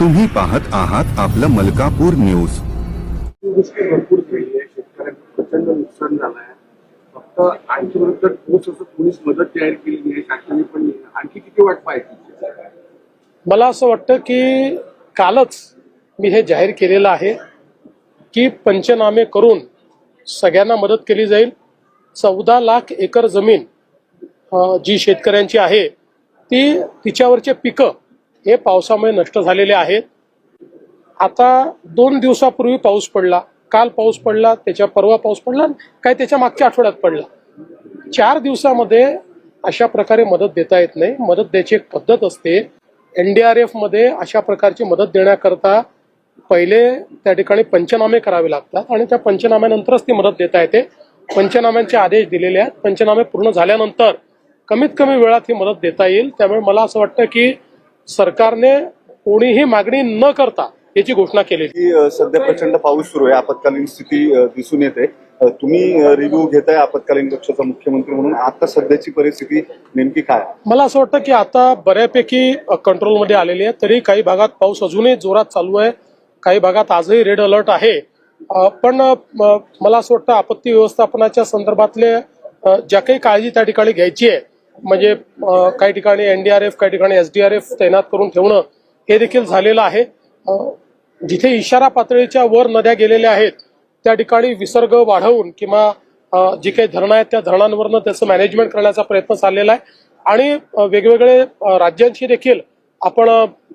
तुम्ही पाहत आहात आपलं मलकापूर न्यूज. भरपूर झाली आहे. शेतकऱ्यांचं प्रचंड नुकसान झालं आहे फक्त आमच्या विरुद्ध ठोस असं पोलीस मदत जाहीर केली नाही शासनाने पण. आणखी किती वाट पाहायची? मला असं वाटतं की कालच मी हे जाहीर केलेलं आहे की पंचनामे करून सगळ्यांना मदत केली जाईल. चौदा लाख एकर जमीन जी शेतकऱ्यांची आहे ती तिच्यावरचे पिकं हे पावसामुळे नष्ट झालेले आहेत. आता दोन दिवसापूर्वी पाऊस पडला. काल पाऊस पडला त्याच्या परवा पाऊस पडला काय त्याच्या मागच्या आठवड्यात पडला. चार दिवसामध्ये अशा प्रकारे मदत देता येत नाही. मदत द्यायची एक पद्धत असते. एनडीआरएफमध्ये अशा प्रकारची मदत देण्याकरता पहिले त्या ठिकाणी पंचनामे करावे लागतात आणि त्या पंचनाम्यानंतरच ती मदत देता येते. पंचनाम्यांचे आदेश दिलेले आहेत. पंचनामे पूर्ण झाल्यानंतर कमीत कमी वेळात ही मदत देता येईल. त्यामुळे मला असं वाटतं की सरकारने कोणीही मागणी न करता याची घोषणा केलेली. की अ, सध्या प्रचंड पाऊस सुरू आहे आपत्कालीन स्थिती दिसून येते. तुम्ही रिव्ह्यू घेताय आपत्कालीन कक्षाचा मुख्यमंत्री म्हणून. आता सध्याची परिस्थिती नेमकी काय? मला असं वाटतं की आता बऱ्यापैकी कंट्रोलमध्ये आलेली आहे तरी काही भागात पाऊस अजूनही जोरात चालू आहे. काही भागात आजही रेड अलर्ट आहे. पण मला असं वाटतं आपत्ती व्यवस्थापनाच्या संदर्भातले ज्या काही काळजी त्या ठिकाणी घ्यायची आहे म्हणजे काही ठिकाणी एनडीआरएफ काही ठिकाणी एसडीआरएफ तैनात करून ठेवणं हे देखील झालेलं आहे. जिथे इशारा पातळीच्या वर नद्या गेलेल्या आहेत त्या ठिकाणी विसर्ग वाढवून किंवा जी काही धरणं आहेत त्या धरणांवरनं त्याचं मॅनेजमेंट करण्याचा प्रयत्न चाललेला आहे. आणि वेगवेगळे राज्यांशी देखील आपण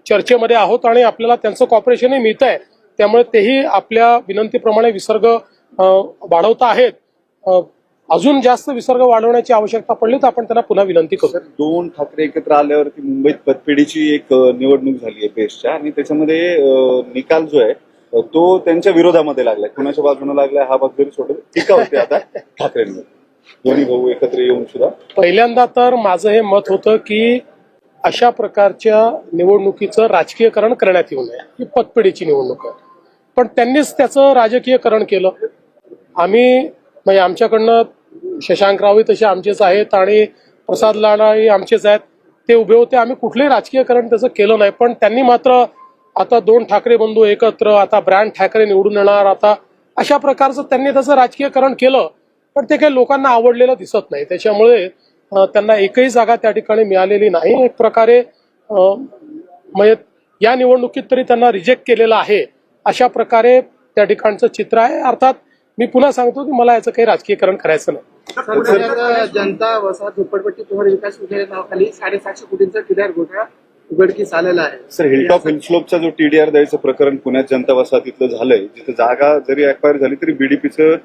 चर्चेमध्ये आहोत आणि आपल्याला त्यांचं कॉपरेशनही मिळत आहे त्यामुळे तेही आपल्या विनंतीप्रमाणे विसर्ग वाढवता आहेत. अजून जास्त विसर्ग वाढवण्याची आवश्यकता पडली तर आपण त्यांना पुन्हा विनंती करू. दोन ठाकरे एकत्र आल्यावरती मुंबईत पतपेढीची एक निवडणूक झाली आहे बेस्टच्या आणि त्याच्यामध्ये निकाल जो आहे तो त्यांच्या विरोधामध्ये लागलाय. कुणाच्या बाजूने लागलाय हा भाग जरी सोडत टीका होते आता ठाकरेंवर. दोन्ही भाऊ एकत्र येऊन सुद्धा. पहिल्यांदा तर माझं हे मत होतं की अशा प्रकारच्या निवडणुकीचं राजकीयकरण करण्यात येऊ नये. ही पतपिढीची निवडणूक आहे. पण त्यांनीच त्याचं राजकीयकरण केलं. आम्ही म्हणजे आमच्याकडनं शशांकरावही तसे आमचेच आहेत आणि प्रसाद लाडाही आमचेच आहेत. ते उभे होते. आम्ही कुठलंही राजकीयकरण त्याचं केलं नाही. पण त्यांनी मात्र आता दोन ठाकरे बंधू एकत्र आता ब्रँड ठाकरे निवडून येणार आता अशा प्रकारचं त्यांनी त्याचं राजकीयकरण केलं. पण ते काही लोकांना आवडलेलं दिसत नाही. त्याच्यामुळे त्यांना एकही जागा त्या ठिकाणी मिळालेली नाही. एक प्रकारे म्हणजे या निवडणुकीत तरी त्यांना रिजेक्ट केलेलं आहे. अशा प्रकारे त्या ठिकाणचं चित्र आहे. अर्थात मी पुन्हा सांगतो की मला याचं काही राजकीयकरण करायचं नाही. जनता वसाहत झोपडपट्टी पुनर्विकास योजनेच्या नावाखाली साडेसातशे कोटींचा टीडीआर घोटाळा उघडकीस आलेला आहे. सर हिलटॉप हिलस्लोपचा जो टीडीआर द्यायचं प्रकरण पुण्यात जनता वसाहतीतलं झालंय जिथे जागा जरी अक्वायर झाली तरी बीडीपीचं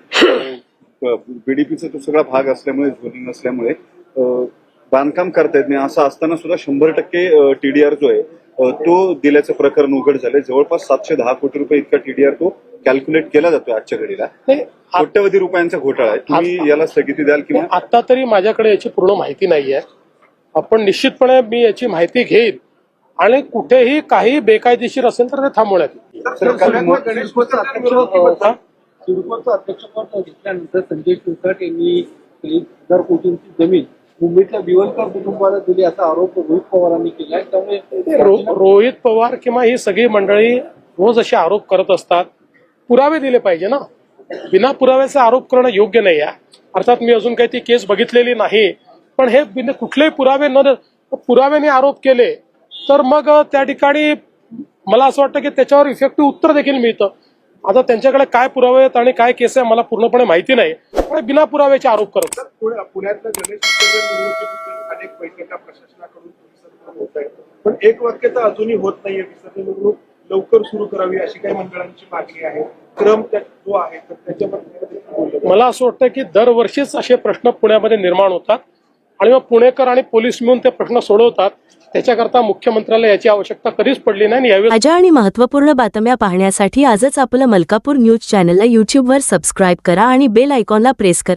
बीडीपीचा तो सगळा भाग असल्यामुळे झोनिंग असल्यामुळे बांधकाम करता येत नाही असं असताना सुद्धा शंभर टक्के टीडीआर जो आहे तो दिल्याचं प्रकरण उघड झालंय. जवळपास सातशे दहा कोटी रुपये इतका टीडीआर तो कॅल्क्युलेट केला जातोय आजच्या घडीला. आ- कोट्यवधी रुपयांचा घोटाळा आहे. तुम्ही याला स्थगिती द्याल किंवा आता तरी माझ्याकडे याची पूर्ण माहिती नाहीये. आपण निश्चितपणे मी याची माहिती घेईन. आणि कुठेही काही बेकायदेशीर असेल तर ते थांबवण्यात येईल. सर, काल मो- गणेशोत्सवाचं हा? सिडकोचं अध्यक्षपद घेतल्यानंतर संजय शिरसाट यांनी हजार कोटींची जमीन मुंबईतल्या बिवलकर कुटुंबाला दिली असा आरोप रोहित पवारांनी केला आहे त्यामुळे रो- रोहित पवार किंवा ही सगळी मंडळी रोज असे आरोप करत असतात. पुरावे दिले पाहिजे ना? बिना पुराव्याचे आरोप करणं योग्य नाही आहे. अर्थात मी अजून काही ती केस बघितलेली नाही. पण हे बिना कुठलेही पुरावे न पुराव्याने आरोप केले तर मग त्या ठिकाणी मला असं वाटतं की त्याच्यावर इफेक्टिव्ह उत्तर देखील मिळतं. आता त्यांच्याकडे काय पुरावे आहेत आणि काय केस आहे मला पूर्णपणे माहिती नाही. पण बिना पुराव्याचे आरोप करत पुण्यातल्या गणेश पण एक वाक्य तर अजूनही होत नाहीये. विसर्जन मिरवणूक लवकर सुरू करावी अशी काही मंडळांची मागणी आहे. क्रम त्या- जो आहे तर त्याच्याबद्दल बोललं मला असं वाटतं की दरवर्षीच असे प्रश्न पुण्यामध्ये निर्माण होतात आणि मग पुणेकर आणि पोलीस मिळून ते प्रश्न सोडवतात. त्याच्याकरता मुख्यमंत्र्याला याची आवश्यकता कधीच पडली नाही ताज्या आणि महत्त्वपूर्ण बातम्या पाहण्यासाठी आजच आपलं मलकापूर न्यूज चॅनलला यूट्यूबवर सबस्क्राईब करा आणि बेल आयकॉनला प्रेस करा.